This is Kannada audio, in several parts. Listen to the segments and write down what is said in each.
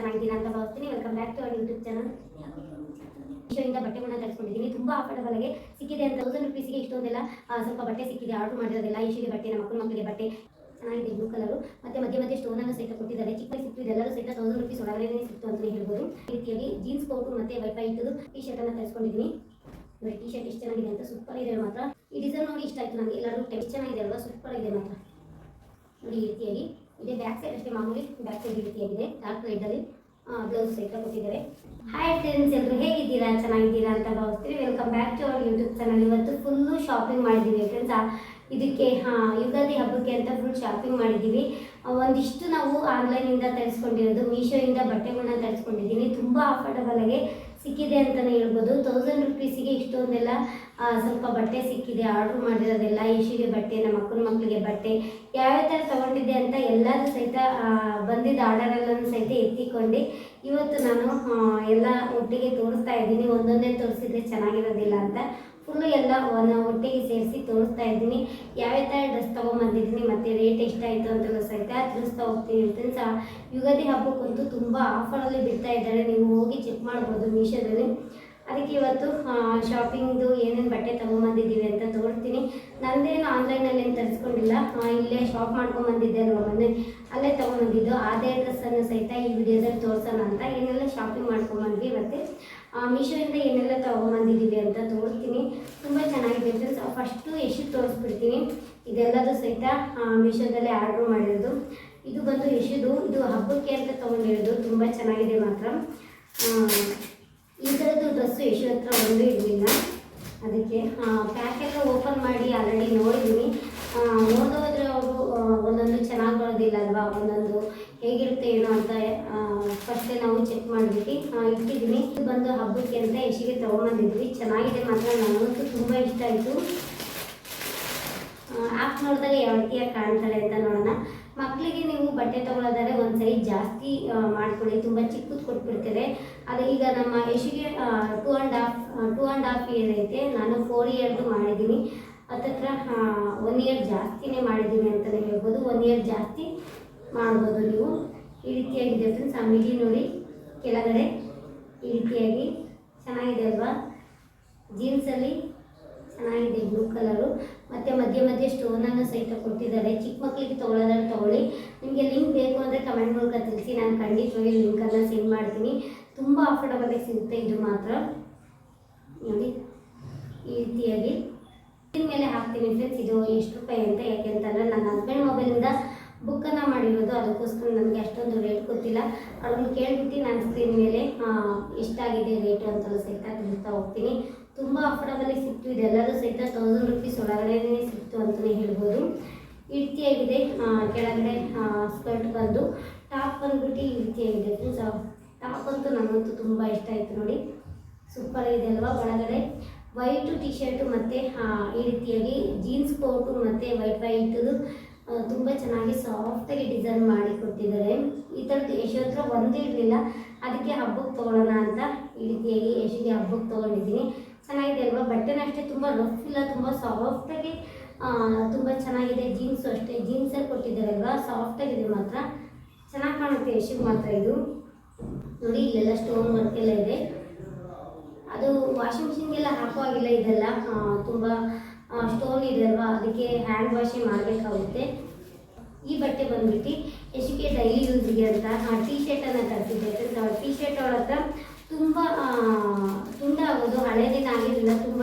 ಚೆನ್ನಾಗಿದ್ದೀರಾ ಅಂತ ಭಾವಿಸ್ತೀನಿ. Welcome back to our YouTube channel ಮೀಶೋಯಿಂದ ಬಟ್ಟೆಗಳನ್ನ ತರಿಸ್ಕೊಂಡಿದ್ದೀನಿ. ತುಂಬ ಆಗಿ ಸಿಕ್ಕಿದೆ ಅಂತ ತೌಸಂಡ್ ರುಪೀಸ್ಗೆ ಇಷ್ಟೊಂದೆಲ್ಲ ಸ್ವಲ್ಪ ಬಟ್ಟೆ ಸಿಕ್ಕಿದೆ. ಆರ್ಡರ್ ಮಾಡಿರೋದೆಲ್ಲ ಇಶಿಗೆ ಬಟ್ಟೆ ನಮ್ಮ ಮಕ್ಕಳು ಮಕ್ಕಳಿಗೆ ಬಟ್ಟೆ. ಚೆನ್ನಾಗಿದೆ ಬ್ಲೂ ಕಲರು ಮತ್ತೆ ಮಧ್ಯೆ ಮಧ್ಯೆ ಸ್ಟೋನನ್ನು ಸಹಿತ ಕೊಟ್ಟಿದ್ದಾರೆ. ಚಿಕ್ಕ ಸಿಕ್ತು ಇದೆಲ್ಲರೂ ಸಹಿತ ತೌಸಂಡ್ ರುಪೀಸ್ ಒಳಗಡೆ ಸಿಕ್ತು ಅಂತಲೇ ಹೇಳ್ಬೋದು. ಈ ರೀತಿಯಾಗಿ ಜೀನ್ಸ್ ಕೋಟು ಮತ್ತೆ ವೈಫೈ ಇಟ್ಟದು ಶರ್ಟ್ ಶರ್ಟನ್ನು ತರಿಸ್ಕೊಂಡಿದ್ದೀನಿ. ನೋಡಿ ಟೀ ಶರ್ಟ್ ಎಷ್ಟು ಚೆನ್ನಾಗಿದೆ ಅಂತ ಸೂಪರ್ ಇದೆ ಮಾತ್ರ. ಈ ಡಿಸೈನ್ ನೋಡಿ ಇಷ್ಟ ಆಯ್ತು ನನಗೆ ಎಲ್ಲರೂ ಟೆಸ್ಟ್ ಚೆನ್ನಾಗಿದೆ ಅಲ್ವಾ? ಸೂಪರ್ ಇದೆ ಮಾತ್ರ. ನೋಡಿ, ಈ ರೀತಿಯಾಗಿ. ಇದೆ ಬ್ಯಾಕ್ ಸೈಡ್ ಅಷ್ಟೇ ಮಾಮೂಲಿ ಬ್ಯಾಕ್ ಸೈಡ್ ರೀತಿಯಾಗಿದೆ ಡಾರ್ಕ್ ರೈಡಲ್ಲಿ ಬ್ಲೌಸ್ ಸಹಿತ ಕೊಟ್ಟಿದ್ದಾರೆ. ಹಾಯ್ ಫ್ರೆಂಡ್ಸ್ ಎಲ್ಲರೂ ಹೇಗಿದ್ದೀರಾ? ಚೆನ್ನಾಗಿದ್ದೀರಾ ಅಂತ ಭಾವಿಸ್ತೀವಿ. Welcome back to our YouTube channel ಇವತ್ತು ಫುಲ್ಲು ಶಾಪಿಂಗ್ ಮಾಡಿದ್ದೀವಿ ಫ್ರೆಂಡ್ಸ್ ಇದಕ್ಕೆ, ಹಾಂ, ಯುಗಾದಿ ಹಬ್ಬಕ್ಕೆ ಅಂತ ಫುಲ್ ಶಾಪಿಂಗ್ ಮಾಡಿದ್ದೀವಿ. ಒಂದಿಷ್ಟು ನಾವು ಆನ್ಲೈನಿಂದ ತರಿಸ್ಕೊಂಡಿರೋದು ಮೀಶೋಯಿಂದ ಬಟ್ಟೆಗಳನ್ನ ತರಿಸ್ಕೊಂಡಿದ್ದೀನಿ. ತುಂಬ ಆಫರ್ಡಬಲಾಗಿ ಸಿಕ್ಕಿದೆ ಅಂತಲೇ ಹೇಳ್ಬೋದು. ತೌಸಂಡ್ ರುಪೀಸಿಗೆ ಇಷ್ಟೊಂದೆಲ್ಲ ಸ್ವಲ್ಪ ಬಟ್ಟೆ ಸಿಕ್ಕಿದೆ. ಆರ್ಡ್ರ್ ಮಾಡಿರೋದೆಲ್ಲ ಇಶಿಗೆ ಬಟ್ಟೆ, ನಮ್ಮ ಅಕ್ಕನ ಮಕ್ಕಳಿಗೆ ಬಟ್ಟೆ, ಯಾವ್ಯಾವ ಥರ ತೊಗೊಂಡಿದ್ದೆ ಅಂತ ಎಲ್ಲರೂ ಸಹಿತ ಬಂದಿದ್ದ ಆರ್ಡರೆಲ್ಲನೂ ಸಹಿತ ಎತ್ತಿಕೊಂಡು. ಇವತ್ತು ನಾನು ಎಲ್ಲ ಒಟ್ಟಿಗೆ ತೋರಿಸ್ತಾ ಇದ್ದೀನಿ. ಒಂದೊಂದೇ ತೋರಿಸಿದ್ರೆ ಚೆನ್ನಾಗಿರೋದಿಲ್ಲ ಅಂತ. ಫುಲ್ಲು ಎಲ್ಲ ಒಟ್ಟಿಗೆ ಸೇರಿಸಿ ತೋರಿಸ್ತಾ ಇದ್ದೀನಿ. ಯಾವ್ಯಾವ ಥರ ಡ್ರೆಸ್ ತೊಗೊಂಬಂದಿದ್ದೀನಿ, ಮತ್ತು ರೇಟ್ ಎಷ್ಟಾಯಿತು ಅಂತ ಸಹಿತ ತಿಳಿಸ್ತಾ ಹೋಗ್ತೀನಿ ಸಹ ಯುಗಾದಿ ಹಬ್ಬಕ್ಕಂತೂ ತುಂಬ ಆಫರಲ್ಲಿ ಬಿಡ್ತಾ ಇದ್ದಾರೆ. ನೀವು ಹೋಗಿ ಚೆಕ್ ಮಾಡ್ಬೋದು ಮೀಶೋದಲ್ಲಿ. ಅದಕ್ಕೆ ಇವತ್ತು ಶಾಪಿಂಗ್ದು ಏನೇನು ಬಟ್ಟೆ ತೊಗೊಂಬಂದಿದ್ದೀವಿ ಅಂತ ತೋರಿಸ್ತೀನಿ. ನಂದೇನು ಆನ್ಲೈನಲ್ಲಿ ಏನು ತರಿಸ್ಕೊಂಡಿಲ್ಲ. ಇಲ್ಲೇ ಶಾಪ್ ಮಾಡ್ಕೊಂಬಂದಿದ್ದೆ ಅಲ್ವ ಮೊನ್ನೆ. ಅಲ್ಲೇ ತೊಗೊಂಬಂದಿದ್ದು. ಅದೇ ಡ್ರೆಸ್ಸನ್ನು ಸಹಿತ ಈ ವಿಡಿಯೋದಲ್ಲಿ ತೋರಿಸೋಣ ಅಂತ. ಏನೆಲ್ಲ ಶಾಪಿಂಗ್ ಮಾಡ್ಕೊಂಬಂದ್ವಿ ಮತ್ತು ಮೀಶೋಯಿಂದ ಏನೆಲ್ಲ ತೊಗೊಂಬಂದಿದ್ದೀವಿ ಅಂತ ತೋರಿಸ್ತೀನಿ. ತುಂಬ ಚೆನ್ನಾಗಿದೆ ಫಸ್ಟು ಎಷ್ಟು ತೋರಿಸ್ಬಿಡ್ತೀನಿ. ಇದೆಲ್ಲದೂ ಸಹಿತ ಮೀಶೋದಲ್ಲೇ ಆರ್ಡ್ರ್ ಮಾಡಿರೋದು. ಇದು ಬಂದು ಯಶುದು ಇದು ಹಬ್ಬಕ್ಕೆ ಅಂತ ತೊಗೊಂಡಿರೋದು. ತುಂಬ ಚೆನ್ನಾಗಿದೆ ಮಾತ್ರ. ಈ ಥರದ್ದು ಡ್ರೆಸ್ಸು ಯಶು ಹತ್ರ ಒಂದು ಇರಲಿಲ್ಲ ಅದಕ್ಕೆ ಪ್ಯಾಕೆಲ್ಲ ಓಪನ್ ಮಾಡಿ ಆಲ್ರೆಡಿ ನೋಡಿದ್ದೀನಿ ನೋಡೋದ್ರೆ ಅವರು ಒಂದೊಂದು ಚೆನ್ನಾಗಿ ಬರೋದಿಲ್ಲ ಅಲ್ವಾ ಒಂದೊಂದು ಹೇಗಿರುತ್ತೆ ಏನೋ ಅಂತ ಫಸ್ಟೇ ನಾವು ಚೆಕ್ ಮಾಡಿಬಿಟ್ಟು ಬಂದು ಹಬ್ಬಕ್ಕೆ ಅಂತ ಯಶಿಗೆ ತೊಗೊಂಬಂದಿದ್ವಿ. ಚೆನ್ನಾಗಿದೆ ಮಾತ್ರ, ನನಗಂತೂ ತುಂಬ ಇಷ್ಟ ಆಯಿತು. ಆಪ್ ನೋಡಿದಾಗ ಯಾವ ರೀತಿಯಾಗಿ ಕಾಣ್ತಾಳೆ ಅಂತ ನೋಡೋಣ. ಮಕ್ಕಳಿಗೆ ನೀವು ಬಟ್ಟೆ ತೊಗೊಳೋದಾದ್ರೆ ಒಂದು ಸರಿ ಜಾಸ್ತಿ ಮಾಡ್ಕೊಳ್ಳಿ. ತುಂಬ ಚಿಕ್ಕದು ಕೊಟ್ಬಿಡ್ತೇವೆ. ಅದು ಈಗ ನಮ್ಮ ಯಶಿಗೆ two and half two and half year ಐತೆ. ನಾನು ಫೋರ್ ಇಯರ್ದು ಮಾಡಿದ್ದೀನಿ. ಅದತ್ರ ಒನ್ ಇಯರ್ ಜಾಸ್ತಿನೇ ಮಾಡಿದ್ದೀನಿ ಅಂತಲೇ ಹೇಳ್ಬೋದು. ಒನ್ ಇಯರ್ ಜಾಸ್ತಿ ಮಾಡ್ಬೋದು ನೀವು. ಈ ರೀತಿಯಾಗಿದೆ ಫ್ರೆಂಡ್ಸ್ ಆ ನೋಡಿ. ಕೆಳಗಡೆ ಈ ರೀತಿಯಾಗಿ ಚೆನ್ನಾಗಿದೆ ಅಲ್ವಾ? ಜೀನ್ಸಲ್ಲಿ ಚೆನ್ನಾಗಿದೆ ಬ್ಲೂ ಕಲರು ಮತ್ತು ಮಧ್ಯೆ ಮಧ್ಯೆ ಸ್ಟೋನನ್ನು ಸಹಿತ ಕೊಟ್ಟಿದ್ದಾರೆ. ಚಿಕ್ಕ ಮಕ್ಕಳಿಗೆ ತೊಗೊಳೋದಾದ್ರೆ ತೊಗೊಳ್ಳಿ. ನಿಮಗೆ ಲಿಂಕ್ ಬೇಕು ಅಂದರೆ ಕಮೆಂಟ್ ಮೂಲಕ ತಿಳಿಸಿ. ನಾನು ಖಂಡಿತವಾಗಿ ಲಿಂಕನ್ನು ಸೆಂಡ್ ಮಾಡ್ತೀನಿ. ತುಂಬ ಅಫೋರ್ಡಬಲ್ ಸಿಗುತ್ತೆ ಇದು ಮಾತ್ರ. ನೋಡಿ, ಈ ರೀತಿಯಾಗಿ. ಮೇಲೆ ಹಾಕ್ತೀನಿ ಫ್ರೆಂಡ್ಸ್ ಇದು ಎಷ್ಟು ರೂಪಾಯಿ ಅಂತ ಯಾಕೆ ಅಂತಂದರೆ, ನನ್ನ ಹಸ್ಬೆಂಡ್ ಮೊಬೈಲಿಂದ ಬುಕ್ಕನ್ನು ಮಾಡಿರೋದು. ಅದಕ್ಕೋಸ್ಕರ ನನಗೆ ಅಷ್ಟೊಂದು ರೇಟ್ ಗೊತ್ತಿಲ್ಲ. ಅವ್ರನ್ನ ಕೇಳ್ಬಿಟ್ಟು ನಾನು ಸ್ಕ್ರೀನ್ ಮೇಲೆ ಎಷ್ಟಾಗಿದೆ ರೇಟು ಅಂತಲೂ ಸಹಿತ ತಿಳಿಸ್ತಾ ಹೋಗ್ತೀನಿ. ತುಂಬ ಅಫೋರ್ಡಬಲ್ ಸಿಕ್ತು. ಇದೆಲ್ಲರೂ ಸಹಿತ ತೌಸಂಡ್ ರುಪೀಸ್ ಒಳಗಡೆನೇ ಸಿಕ್ತು ಅಂತಲೇ ಹೇಳ್ಬೋದು. ಈ ರೀತಿಯಾಗಿದೆ ಕೆಳಗಡೆ ಸ್ಕರ್ಟ್ ಬಂದು. ಟಾಪ್ ಬಂದ್ಬಿಟ್ಟು ಈ ರೀತಿಯಾಗಿದೆ ಫ್ರೆಂಡ್ಸ್ ಟಾಪ್ ಅಂತೂ ನನಗಂತೂ ತುಂಬ ಇಷ್ಟ ಆಯಿತು ನೋಡಿ. ಸೂಪರ್ ಇದೆ ಅಲ್ವಾ? ಒಳಗಡೆ ವೈಟು ಟಿ ಶರ್ಟು ಮತ್ತು ಈ ರೀತಿಯಾಗಿ ಜೀನ್ಸ್ ಕೋಟು ಮತ್ತು ವೈಟ್ ವೈಟದು ತುಂಬ ಚೆನ್ನಾಗಿ ಸಾಫ್ಟಾಗಿ ಡಿಸೈನ್ ಮಾಡಿ ಕೊಟ್ಟಿದ್ದಾರೆ. ಈ ಥರದ್ದು ಯಶು ಹತ್ರ ಒಂದೇ ಇರಲಿಲ್ಲ. ಅದಕ್ಕೆ ಹಬ್ಬಕ್ಕೆ ತೊಗೊಳ್ಳೋಣ ಅಂತ ಈ ರೀತಿಯಾಗಿ ಯಶಿಗೆ ಹಬ್ಬಕ್ಕೆ ತೊಗೊಂಡಿದ್ದೀನಿ. ಚೆನ್ನಾಗಿದೆ ಅಲ್ವಾ? ಬಟ್ಟೆನೂ ಅಷ್ಟೇ ತುಂಬ ರಫ್ ಇಲ್ಲ, ತುಂಬ ಸಾಫ್ಟಾಗಿ ತುಂಬ ಚೆನ್ನಾಗಿದೆ. ಜೀನ್ಸು ಅಷ್ಟೇ ಜೀನ್ಸಲ್ಲಿ ಕೊಟ್ಟಿದ್ದಾರಲ್ವಾ ಸಾಫ್ಟಾಗಿದೆ ಮಾತ್ರ. ಚೆನ್ನಾಗಿ ಕಾಣುತ್ತೆ ಯಶಿಗೆ ಮಾತ್ರ ಇದು. ನೋಡಿ, ಇಲ್ಲೆಲ್ಲ ಸ್ಟೋನ್ ವರ್ಕ್ ಎಲ್ಲ ಇದೆ. ಅದು ವಾಷಿಂಗ್ ಮಿಷಿನ್ಗೆಲ್ಲ ಹಾಕೋ ಆಗಿಲ್ಲ ಇದೆಲ್ಲ. ತುಂಬ ಸ್ಟೋನ್ ಇದೆ ಅಲ್ವಾ? ಅದಕ್ಕೆ ಹ್ಯಾಂಡ್ ವಾಶಿಂಗ್ ಮಾಡಬೇಕಾಗುತ್ತೆ. ಈ ಬಟ್ಟೆ ಬಂದ್ಬಿಟ್ಟು ಎಷ್ಟಕ್ಕೆ ಡೈಲಿ ಯೂಸ್ಗೆ ಅಂತ ಟಿ ಶರ್ಟನ್ನು ತರಿಸಿದ್ದೆ ಟಿ ಶರ್ಟ್ ಒಳಗೆ ತುಂಬ ತುಂಡ ಆಗೋದು ಹಳೇದಿನ ಆಗಿರಲಿಲ್ಲ ತುಂಬ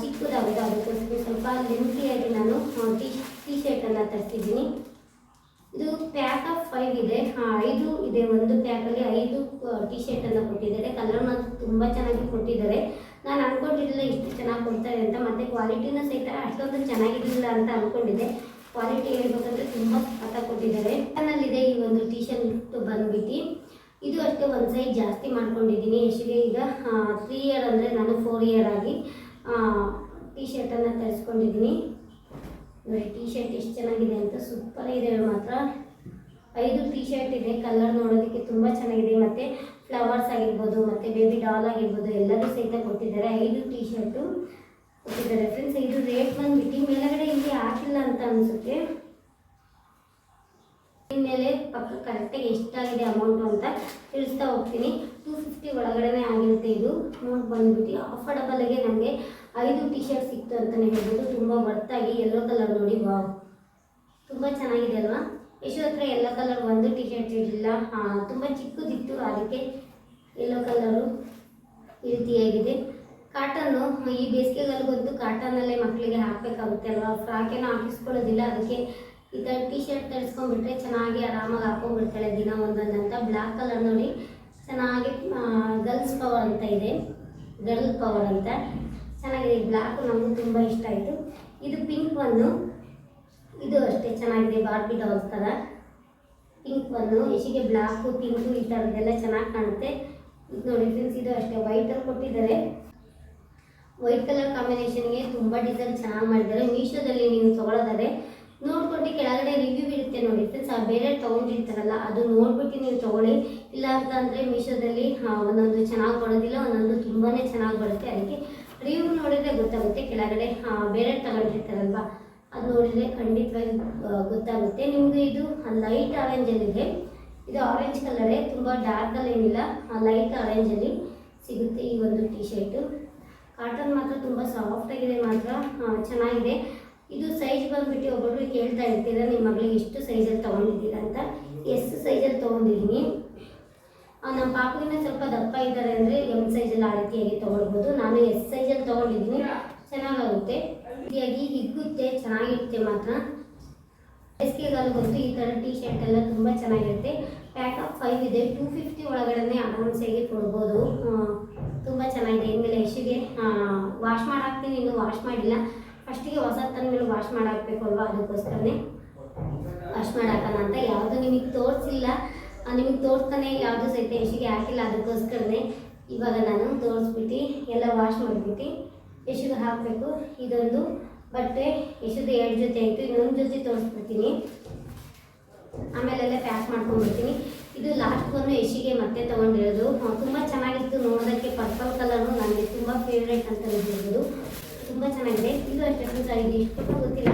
ಚಿಕ್ಕದಾಗುತ್ತೆ ಅದಕ್ಕೋಸ್ಕರ ಸ್ವಲ್ಪ ಲೆಂತಿಯಾಗಿ ನಾನು ಟಿ ಟಿ ಶರ್ಟನ್ನು ತರ್ತಿದ್ದೀನಿ ಇದು ಪ್ಯಾಕ್ ಆಫ್ ಫೈವ್ ಇದೆ. ಆ, ಐದು ಇದೆ. ಒಂದು ಪ್ಯಾಕಲ್ಲಿ ಐದು ಟಿ ಶರ್ಟನ್ನು ಕೊಟ್ಟಿದ್ದಾರೆ. ಕಲರ್ ಮಾತ್ರ ತುಂಬ ಚೆನ್ನಾಗಿ ಕೊಟ್ಟಿದ್ದಾರೆ. ನಾನು ಅನ್ಕೊಂಡಿರಲಿಲ್ಲ ಇಷ್ಟು ಚೆನ್ನಾಗಿ ಕೊಡ್ತಾರೆ ಅಂತ, ಮತ್ತು ಕ್ವಾಲಿಟಿನೂ ಸಹಿತ ಅಷ್ಟೊಂದು ಚೆನ್ನಾಗಿರಲಿಲ್ಲ ಅಂತ ಅಂದ್ಕೊಂಡಿದ್ದೆ ಕ್ವಾಲಿಟಿ ಹೇಳ್ಬೇಕಂದ್ರೆ ತುಂಬ ಸಖತ್ತಾಗಿ ಕೊಟ್ಟಿದ್ದಾರೆ. ನನ್ನಲ್ಲಿದೆ ಈ ಒಂದು ಟೀ ಶರ್ಟ್ ಬಂದ್ಬಿಟ್ಟು. ಇದು ಅಷ್ಟೇ ಒಂದು ಸೈಜ್ ಜಾಸ್ತಿ ಮಾಡ್ಕೊಂಡಿದ್ದೀನಿ. ಎಷ್ಟಿಗೆ ಈಗ ತ್ರೀ ಇಯರ್ ಅಂದರೆ ನಾನು ಫೋರ್ ಇಯರ್ ಆಗಿ ಟೀ ಶರ್ಟನ್ನು ತರಿಸ್ಕೊಂಡಿದ್ದೀನಿ. ನೋಡಿ ಟೀ ಶರ್ಟ್ ಎಷ್ಟು ಚೆನ್ನಾಗಿದೆ ಅಂತ ಸೂಪರ್ ಇದೆ ಮಾತ್ರ. ಐದು ಟೀ ಶರ್ಟ್ ಇದೆ ಕಲರ್ ನೋಡೋದಕ್ಕೆ ತುಂಬ ಚೆನ್ನಾಗಿದೆ. ಮತ್ತು ಫ್ಲವರ್ಸ್ ಆಗಿರ್ಬೋದು, ಮತ್ತು ಬೇಬಿ ಡಾಲ್ ಆಗಿರ್ಬೋದು, ಎಲ್ಲರೂ ಸಹಿತ ಕೊಟ್ಟಿದ್ದಾರೆ. ಐದು ಟಿ ಶರ್ಟು ಕೊಟ್ಟಿದ್ದಾರೆ ಫ್ರೆಂಡ್ಸ್ ಇದು ರೇಟ್ ಬಂದ್ಬಿಟ್ಟು ಮೇಲಗಡೆ ಇಲ್ಲಿ ಹಾಕಿಲ್ಲ ಅಂತ ಅನಿಸುತ್ತೆ. ಮೇಲೆ ಪಕ್ಕ ಕರೆಕ್ಟಾಗಿ ಎಷ್ಟಾಗಿದೆ ಅಮೌಂಟು ಅಂತ ತಿಳಿಸ್ತಾ ಹೋಗ್ತೀನಿ. ಟೂ ಫಿಫ್ಟಿ ಒಳಗಡೆನೇ ಆಗಿರುತ್ತೆ ಇದು. ಅಮೌಂಟ್ ಬಂದ್ಬಿಟ್ಟು ಅಫೋರ್ಡಬಲ್ಗೆ ನಮಗೆ ಐದು ಟಿ ಶರ್ಟ್ ಸಿಕ್ತು ಅಂತಲೇ ಹೇಳ್ಬೋದು. ತುಂಬ ವರ್ತಾಗಿ ಎಲ್ಲೋ ಕಲರ್ ನೋಡಿ ವಾವ್ ತುಂಬ ಚೆನ್ನಾಗಿದೆ ಅಲ್ವಾ? ಯಶು ಹತ್ರ ಎಲ್ಲೋ ಕಲರ್ ಒಂದು ಟಿ ಶರ್ಟ್ ಇರಲಿಲ್ಲ ತುಂಬ ಚಿಕ್ಕದಿತ್ತು, ಅದಕ್ಕೆ ಎಲ್ಲೋ ಕಲರು ಈ ರೀತಿಯಾಗಿದೆ. ಕಾಟನ್ನು ಈ ಬೇಸಿಗೆಗಾಲಗಂತೂ ಕಾಟನಲ್ಲೇ ಮಕ್ಕಳಿಗೆ ಹಾಕಬೇಕಾಗುತ್ತೆ ಅಲ್ವಾ? ಫ್ರಾಕ್ ಹಾಕಿಸ್ಕೊಳ್ಳೋದಿಲ್ಲ, ಅದಕ್ಕೆ ಈ ಥರ ಟಿ ಶರ್ಟ್ ತರಿಸ್ಕೊಂಡ್ಬಿಟ್ರೆ ಚೆನ್ನಾಗಿ ಆರಾಮಾಗಿ ಹಾಕೊಂಡ್ಬಿಡ್ತಾಳೆ ದಿನ ಒಂದೊಂದು ಅಂತ. ಬ್ಲ್ಯಾಕ್ ಕಲರ್ ನೋಡಿ ಚೆನ್ನಾಗಿ ಗರ್ಲ್ಸ್ ಪವರ್ ಅಂತ ಇದೆ. ಗರ್ಲ್ ಪವರ್ ಅಂತ. ಚೆನ್ನಾಗಿದೆ. ಬ್ಲ್ಯಾಕು ನಮಗೂ ತುಂಬ ಇಷ್ಟ ಆಯಿತು. ಇದು ಪಿಂಕ್ ಒಂದು. ಇದು ಅಷ್ಟೇ ಚೆನ್ನಾಗಿದೆ ಬಾರ್ಬಿ ಡಾಲ್ಸ್ ಥರ. ಪಿಂಕ್ ಒಂದು ಎಶಿಗೆ ಬ್ಲ್ಯಾಕು ಪಿಂಕು ಈ ಥರದ್ದೆಲ್ಲ ಚೆನ್ನಾಗಿ ಕಾಣುತ್ತೆ. ಇದು ನೋಡಿ ಫ್ರೆಂಡ್ಸ್ ಇದು ಅಷ್ಟೇ. ವೈಟಲ್ಲಿ ಕೊಟ್ಟಿದ್ದಾರೆ. ವೈಟ್ ಕಲರ್ ಕಾಂಬಿನೇಷನ್ಗೆ ತುಂಬ ಡಿಸೈನ್ ಚೆನ್ನಾಗಿ ಮಾಡಿದ್ದಾರೆ. ಮೀಶೋದಲ್ಲಿ ನೀವು ತೊಗೊಳೋದಾದ್ರೆ ನೋಡ್ಕೊಂಡು ಕೆಳಗಡೆ ರಿವ್ಯೂ ಇರುತ್ತೆ ನೋಡಿ ಫ್ರೆಂಡ್ಸ್ ಆ ಬೇರೆ ತೊಗೊಂಡಿರ್ತಾರಲ್ಲ ಅದು ನೋಡ್ಬಿಟ್ಟು ನೀವು ತೊಗೊಳ್ಳಿ. ಇಲ್ಲ ಅಂತ ಅಂದರೆ ಮೀಶೋದಲ್ಲಿ ಒಂದೊಂದು ಚೆನ್ನಾಗಿ ಬರೋದಿಲ್ಲ, ಒಂದೊಂದು ತುಂಬಾ ಚೆನ್ನಾಗಿ ಬರುತ್ತೆ. ಅದಕ್ಕೆ ರಿವ್ಯೂ ನೋಡಿದರೆ ಗೊತ್ತಾಗುತ್ತೆ. ಕೆಳಗಡೆ ಬೇರೆ ತಗೊಂಡಿರ್ತಾರಲ್ವ ಅದು ನೋಡಿದರೆ ಖಂಡಿತವಾಗಿ ಗೊತ್ತಾಗುತ್ತೆ. ನಿಮಗೆ ಇದು ಲೈಟ್ ಆರೆಂಜಲ್ಲಿದೆ ಇದು ಆರೆಂಜ್ ಕಲರೇ ತುಂಬ ಡಾರ್ಕಲ್ಲಿ ಏನಿಲ್ಲ. ಲೈಟ್ ಆರೆಂಜಲ್ಲಿ ಸಿಗುತ್ತೆ ಈ ಒಂದು ಟಿ ಶರ್ಟು ಕಾಟನ್ ಮಾತ್ರ ತುಂಬ ಸಾಫ್ಟ್ ಆಗಿದೆ ಮಾತ್ರ. ಚೆನ್ನಾಗಿದೆ. ಇದು ಸೈಜ್ ಬಂದುಬಿಟ್ಟು ಒಬ್ಬರು ಕೇಳ್ತಾ ಇರ್ತೀರ ನಿಮ್ಮ ಮಗಳಿಗೆ ಎಷ್ಟು ಸೈಜಲ್ಲಿ ತೊಗೊಂಡಿದ್ದೀರಾ ಅಂತ? ಎಷ್ಟು ಸೈಜಲ್ಲಿ ತೊಗೊಂಡಿದ್ದೀನಿ. ನಮ್ಮ ಪಾಪಿನ ಸ್ವಲ್ಪ ದಪ್ಪ ಇದ್ದಾರೆ ಅಂದರೆ ಎಂ ಸೈಜಲ್ಲಿ ಆ ರೀತಿಯಾಗಿ ತೊಗೊಳ್ಬೋದು. ನಾನು ಎಸ್ ಸೈಜಲ್ಲಿ ತೊಗೊಂಡಿದ್ದೀನಿ. ಚೆನ್ನಾಗಾಗುತ್ತೆ. ರೀತಿಯಾಗಿ ಹಿಗ್ಗುತ್ತೆ, ಚೆನ್ನಾಗಿರುತ್ತೆ ಮಾತ್ರ. ಬೇಸಿಗೆಗಾಲಕ್ಕಂತೂ ಈ ಥರ ಟಿ ಶರ್ಟ್ ಎಲ್ಲ ತುಂಬ ಚೆನ್ನಾಗಿರುತ್ತೆ. ಪ್ಯಾಕ್ ಆಫ್ ಫೈವ್ ಇದೆ. ಟೂ ಫಿಫ್ಟಿ ಒಳಗಡೆ ಆರಾಮ್ಸಾಗಿ ಕೊಡ್ಬೋದು. ತುಂಬ ಚೆನ್ನಾಗಿದೆ. ಇನ್ಮೇಲೆ ಎಷ್ಟಿಗೆ ವಾಶ್ ಮಾಡಾಕ್ತೀನಿ. ಇನ್ನೂ ವಾಶ್ ಮಾಡಿಲ್ಲ. ಫಸ್ಟಿಗೆ ಹೊಸ ತಂದ್ಮೇಲೆ ವಾಶ್ ಮಾಡಾಕಬೇಕು ಅಲ್ವಾ? ಅದಕ್ಕೋಸ್ಕರನೇ ವಾಶ್ ಮಾಡಾಕೋಣ ಅಂತ. ಯಾವುದು ನಿಮಗೆ ತೋರಿಸಿಲ್ಲ. ನಿಮಗೆ ತೋರಿಸ್ತಾನೆ ಯಾವುದು ಸಹಿತ ಯಶಿಗೆ ಹಾಕಿಲ್ಲ. ಅದಕ್ಕೋಸ್ಕರನೇ ಇವಾಗ ನಾನು ತೋರಿಸ್ಬಿಟ್ಟು ಎಲ್ಲ ವಾಶ್ ಮಾಡಿಬಿಟ್ಟು ಎಷ್ಟಿಗೆ ಹಾಕಬೇಕು. ಇದೊಂದು ಬಟ್ಟೆ. ಎಷ್ಟು ಎರಡು ಜೊತೆ ಆಯಿತು. ಇನ್ನೊಂದು ಜೊತೆ ತೋರಿಸ್ಬಿಡ್ತೀನಿ. ಆಮೇಲೆಲ್ಲ ಪ್ಯಾಕ್ ಮಾಡ್ಕೊಂಡ್ಬಿಡ್ತೀನಿ. ಇದು ಲಾಸ್ಟ್ ಒಂದು ಎಶಿಗೆ ಮತ್ತೆ ತೊಗೊಂಡಿರೋದು. ತುಂಬ ಚೆನ್ನಾಗಿತ್ತು. ನೋಡೋದಕ್ಕೆ ಪರ್ಪಲ್ ಕಲರು. ನನಗೆ ತುಂಬ ಫೇವ್ರೇಟ್ ಅಂತ ಹೇಳ್ಬೋದು. ತುಂಬ ಚೆನ್ನಾಗಿದೆ. ಇದು ಅಷ್ಟು ಆಗಿದೆ ಇದು ಎಷ್ಟು ಗೊತ್ತಿಲ್ಲ.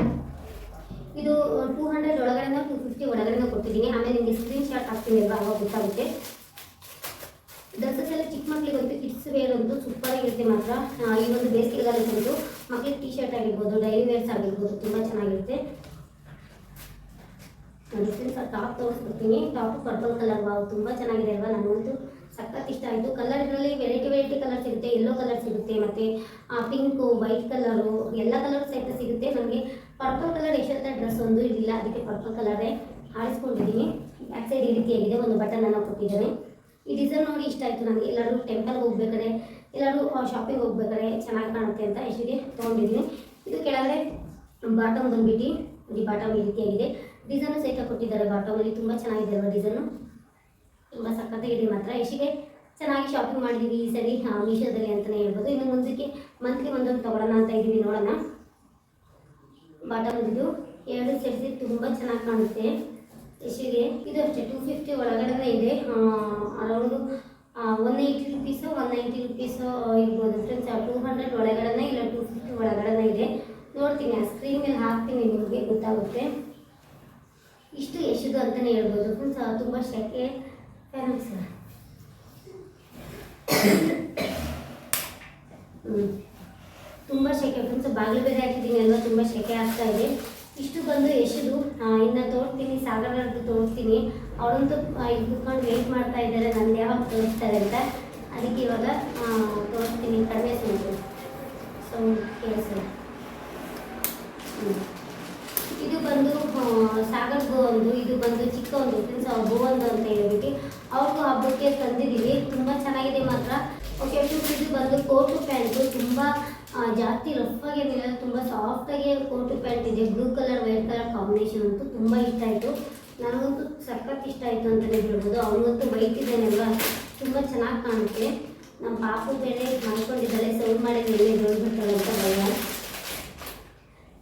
ಇದು ಟೂ ಹಂಡ್ರೆಡ್ ಒಳಗಡೆ ಟೂ ಫಿಫ್ಟಿ ಒಳಗಡೆ ಕೊಟ್ಟಿದ್ದೀನಿ. ಆಮೇಲೆ ನಿಮಗೆ ಸ್ಕ್ರೀನ್ ಶಾಟ್ ಹಾಕ್ತೀನಿ ಅಲ್ವಾ? ಅವಾಗ ಗೊತ್ತಾಗುತ್ತೆ ಡ್ರೆಸ್ಸಸ್ ಎಲ್ಲ ಚಿಕ್ಕ ಮಕ್ಕಳಿಗಂತೂ ಕಿಡ್ಸ್ ವೇರ್ ಅಂತೂ ಸೂಪರ್ ಆಗಿರುತ್ತೆ ಮಾತ್ರ. ಈ ಒಂದು ಬೇಸಿಗೆಗಾಲಕ್ಕಂತೂ ಮಕ್ಕಳಿಗೆ ಟಿ ಶರ್ಟ್ ಆಗಿರ್ಬೋದು ಡೈಲಿ ವೇರ್ಸ್ ಆಗಿರ್ಬೋದು ತುಂಬ ಚೆನ್ನಾಗಿರುತ್ತೆ. ಟಾಪ್ ತೋರಿಸ್ಬಿಡ್ತೀನಿ. ಟಾಪ್ ಪರ್ಪಲ್ ಕಲರ್ ವಾವ್ ತುಂಬ ಚೆನ್ನಾಗಿದೆ ಅಲ್ವಾ? ನನಗಂತೂ ಸಖತ್ ಇಷ್ಟ ಆಯಿತು. ಕಲರ್ ಇದರಲ್ಲಿ ವೆರೈಟಿ ವೆರೈಟಿ ಕಲರ್ ಸಿಗುತ್ತೆ ಎಲ್ಲೋ ಕಲರ್ ಸಿಗುತ್ತೆ ಮತ್ತು ಪಿಂಕು ವೈಟ್ ಕಲರು ಎಲ್ಲ ಕಲರ್ ಸಹಿತ ಸಿಗುತ್ತೆ. ನನಗೆ ಪರ್ಪಲ್ ಕಲರ್ ಎಷ್ಟೊತ್ತ ಡ್ರೆಸ್ ಒಂದು ಇರಲಿಲ್ಲ ಅದಕ್ಕೆ ಪರ್ಪಲ್ ಕಲರೇ ಆರಿಸ್ಕೊಂಡಿದ್ದೀನಿ. ಬ್ಯಾಕ್ ಸೈಡ್ ಈ ರೀತಿಯಾಗಿದೆ. ಒಂದು ಬಟನನ್ನು ಕೊಟ್ಟಿದ್ದಾರೆ ಈ ಡಿಸೈನ್ ನೋಡಿ ಇಷ್ಟ ಆಯಿತು ನನಗೆ. ಎಲ್ಲರೂ ಟೆಂಪಲ್ಗೆ ಹೋಗ್ಬೇಕಾದ್ರೆ ಎಲ್ಲರೂ ಶಾಪಿಂಗ್ ಹೋಗ್ಬೇಕಾದ್ರೆ ಚೆನ್ನಾಗಿ ಕಾಣುತ್ತೆ ಅಂತ ಎಷ್ಟಿಗೆ ತೊಗೊಂಡಿದ್ದೀನಿ. ಇದು ಕೆಳಗಡೆ ಬಾಟಮ್ ಬಂದ್ಬಿಟ್ಟು ಈ ಬಾಟಮ್ ಈ ರೀತಿಯಾಗಿದೆ. ಡಿಸೈನು ಸಹಿತ ಕೊಟ್ಟಿದ್ದಾರೆ ಬಾಟಮಲ್ಲಿ, ತುಂಬ ಚೆನ್ನಾಗಿದೆ ಅಲ್ವಾ ಡಿಸೈನು ತುಂಬ ಸಕ್ಕತ್ತಾಗಿದೆ ಮಾತ್ರ. ಎಷ್ಟಿಗೆ ಚೆನ್ನಾಗಿ ಶಾಪಿಂಗ್ ಮಾಡಿದ್ದೀವಿ ಈ ಸರಿ ಮೀಶೋದಲ್ಲಿ ಅಂತಲೇ ಹೇಳ್ಬೋದು. ಇನ್ನು ಮುಂದಕ್ಕೆ ಮಂತ್ಲಿ ಒಂದೊಂದು ತೊಗೊಳ್ಳೋಣ ಅಂತ ಇದ್ದೀವಿ, ನೋಡೋಣ. ಬಾಟಮ್ ಇದು ಎರಡು ಸೇರಿಸಿ ತುಂಬ ಚೆನ್ನಾಗಿ ಕಾಣುತ್ತೆ. ಎಷ್ಟಿಗೆ ಇದು ಅಷ್ಟೇ ಟೂ ಫಿಫ್ಟಿ ಒಳಗಡೆ ಇದೆ around one eighty rupees one ninety rupees ಇರ್ಬೋದು ಫ್ರೆಂಡ್ಸ್ ಟೂ ಹಂಡ್ರೆಡ್ ಒಳಗಡೆ ಇಲ್ಲ ಟೂ ಫಿಫ್ಟಿ ಒಳಗಡೆ ಇದೆ. ನೋಡ್ತೀನಿ, ಆ ಸ್ಕ್ರೀನ್ ಮೇಲೆ ಹಾಕ್ತೀನಿ, ನಿಮಗೆ ಗೊತ್ತಾಗುತ್ತೆ. ಇಷ್ಟು ಎಷ್ಟು ಅಂತಲೇ ಹೇಳ್ಬೋದು. ಫ್ರೆಂಡ್ಸ್ ತುಂಬ ಶೆಕೆ ಫ್ಯಾನ್ಸ್ ತುಂಬ ಶೆಕೆ ಫ್ರೆಂಡ್ಸ್ ಬಾಗಿಲು ಬೇರೆ ಹಾಕಿದ್ದೀನಿ ಅಲ್ವಾ ತುಂಬ ಶೆಕೆ ಆಗ್ತಾ ಇದೆ. ಇಷ್ಟು ಬಂದು ಎಷ್ಟು ಇನ್ನು ತೋರಿಸ್ತೀನಿ ಸಾಗರದ್ದು ತೋರಿಸ್ತೀನಿ. ಅವಳಂತೂ ಇದು ಕುತ್ಕೊಂಡು ವೇಟ್ ಮಾಡ್ತಾ ಇದ್ದಾರೆ, ನಂದು ಯಾವಾಗ ತೋರಿಸ್ತಾರೆ ಅಂತ. ಅದಕ್ಕೆ ಇವಾಗ ತೋರಿಸ್ತೀನಿ, ಕಡಿಮೆ ಸೌಂಡು ಸೊ ಕೇಳಿಸಲ್ಲ ಇದು ಬಂದು ಸಾಗರ್ ಒಂದು, ಇದು ಬಂದು ಚಿಕ್ಕ ಒಂದು ಫ್ರೆಂಡ್ಸ್ ಗೋ ಒಂದು ಅಂತ ಹೇಳ್ಬಿಟ್ಟು ಅವ್ರಿಗೂ ಹಬ್ಬಕ್ಕೆ ತಂದಿದ್ದೀವಿ ತುಂಬ ಚೆನ್ನಾಗಿದೆ ಮಾತ್ರ. ಓಕೆ ಇದು ಬಂದು ಕೋಟು ಪ್ಯಾಂಟು ತುಂಬ ಜಾಸ್ತಿ ರಫ್ ಆಗೇನಿಲ್ಲ ತುಂಬ ಆಗಿ ಕೋಟು ಪ್ಯಾಂಟ್ ಇದೆ blue colour white colour combination ಅಂತೂ ತುಂಬ ಇಷ್ಟ ಆಯಿತು. ನನಗಂತೂ ಸಖತ್ ಇಷ್ಟ ಆಯಿತು ಅಂತಲೇ ಹೇಳ್ಬೋದು. ಅವನಿಗಂತೂ ಬೈತಿದ್ದಾನೆಲ್ಲ ತುಂಬ ಚೆನ್ನಾಗಿ ಕಾಣುತ್ತೆ. ನಮ್ಮ ಪಾಪು ಬೇರೆ ಮಾಡ್ಕೊಂಡಿದ್ದಾಳೆ. ಸೌಂಡ್ ಮಾಡಿ ಮೇಲೆ ಹೇಳ್ಬಿಡ್ತಾಳೆ ಅಂತ ಭಯ.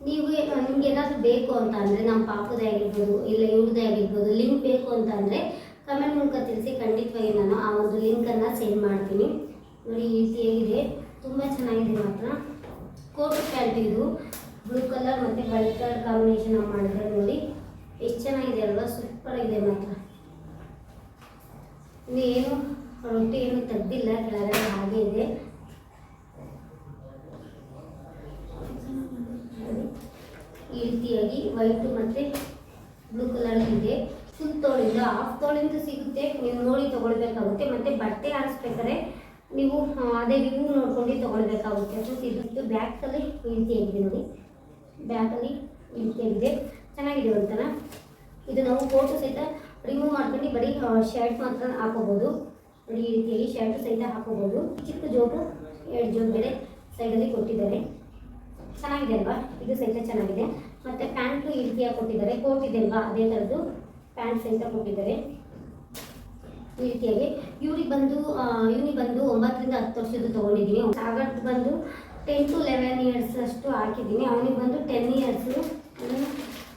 ನೀವು ನಿಮ್ಗೆ ಏನಾದರೂ ಬೇಕು ಅಂತ ಅಂದರೆ ನಮ್ಮ ಪಾಪದೇ ಆಗಿರ್ಬೋದು, ಇಲ್ಲ ಇವ್ರದೇ ಆಗಿರ್ಬೋದು ಲಿಂಕ್ ಬೇಕು ಅಂತ ಅಂದರೆ ಕಮೆಂಟ್ ಮೂಲಕ ತಿಳಿಸಿ ಖಂಡಿತವಾಗಿ ನಾನು ಆ ಒಂದು ಲಿಂಕನ್ನು ಸೆಂಡ್ ಮಾಡ್ತೀನಿ. ನೋಡಿ ಈಸಿಯಾಗಿದೆ ತುಂಬ ಚೆನ್ನಾಗಿದೆ ಮಾತ್ರ. ಕೋಟ್ ಪ್ಯಾಂಟ್ ಇದು. ಬ್ಲೂ ಕಲರ್ ಮತ್ತು ವೈಟ್ ಕಲರ್ ಕಾಂಬಿನೇಷನ್ ಮಾಡಿದ್ರೆ ನೋಡಿ. ಎಷ್ಟು ಚೆನ್ನಾಗಿದೆ ಅಲ್ವಾ? ಸೂಪರ್ ಆಗಿದೆ ಮಾತ್ರ. ಇನ್ನೇನು? ಏನು ರೊಟ್ಟಿ ಏನು ತೆಗ್ದಿಲ್ಲ. ಕೆಳಗಡೆ ಹಾಗೆ ಇದೆ. ಈ ರೀತಿಯಾಗಿ ವೈಟು ಮತ್ತು ಬ್ಲೂ ಕಲರ್ ಇದೆ. ಫುಲ್ ತೋಳಿಂದ ಹಾಫ್ ತೋಳಿಂದ ಸಿಗುತ್ತೆ. ನೀವು ನೋಡಿ ತೊಗೊಳ್ಬೇಕಾಗುತ್ತೆ. ಮತ್ತು ಬಟ್ಟೆ ಆರಿಸ್ಬೇಕಾದ್ರೆ ನೀವು ಅದೇ ವ್ಯೂ ನೋಡ್ಕೊಂಡು ತಗೊಳ್ಬೇಕಾಗುತ್ತೆ. ಸೊ ಇದು ಬ್ಯಾಕಲ್ಲಿ ಈ ರೀತಿಯಾಗಿದೆ ನೋಡಿ. ಬ್ಯಾಕಲ್ಲಿ ಈ ಇದೆ ಚೆನ್ನಾಗಿದೆ ಒಂಥರ ಇದು ನಾವು ಫೋಟೋ ಸಹಿತ ರಿಮೂವ್ ಮಾಡ್ಕೊಂಡು ಬರೀ ಶರ್ಟ್ ಮಾತ್ರ ಹಾಕೋಬೋದು. ನೋಡಿ ಈ ರೀತಿಯಲ್ಲಿ ಶರ್ಟ್ ಸಹಿತ ಹಾಕೋಬೋದು. ಚಿಕ್ಕ ಜೋಬು ಎರಡು ಜೋಬ್ ಬೇರೆ ಸೈಡಲ್ಲಿ ಕೊಟ್ಟಿದ್ದಾರೆ. ಚೆನ್ನಾಗಿದೆ ಅಲ್ವಾ? ಇದು ಸಹಿತ ಚೆನ್ನಾಗಿದೆ. ಮತ್ತು ಪ್ಯಾಂಟು ಈ ಕೊಟ್ಟಿದ್ದಾರೆ. ಕೋಟ್ ಇದೆ ಅಲ್ವಾ? ಅದೇ ಥರದ್ದು ಪ್ಯಾಂಟ್ ಸಹಿತ ಕೊಟ್ಟಿದ್ದಾರೆ. ಈ ರೀತಿಯಾಗಿ ಇವ್ರಿಗೆ ಬಂದು ಇವ್ನಿಗೆ ಬಂದು ಒಂಬತ್ತರಿಂದ ಹತ್ತು ವರ್ಷದ್ದು ತೊಗೊಂಡಿದ್ದೀನಿ. ಸಾಗರ್ದು ಬಂದು ಟೆನ್ ಟು ಲೆವೆನ್ ಇಯರ್ಸ್ ಅಷ್ಟು ಹಾಕಿದ್ದೀನಿ. ಅವನಿಗೆ ಬಂದು ಟೆನ್ ಇಯರ್ಸು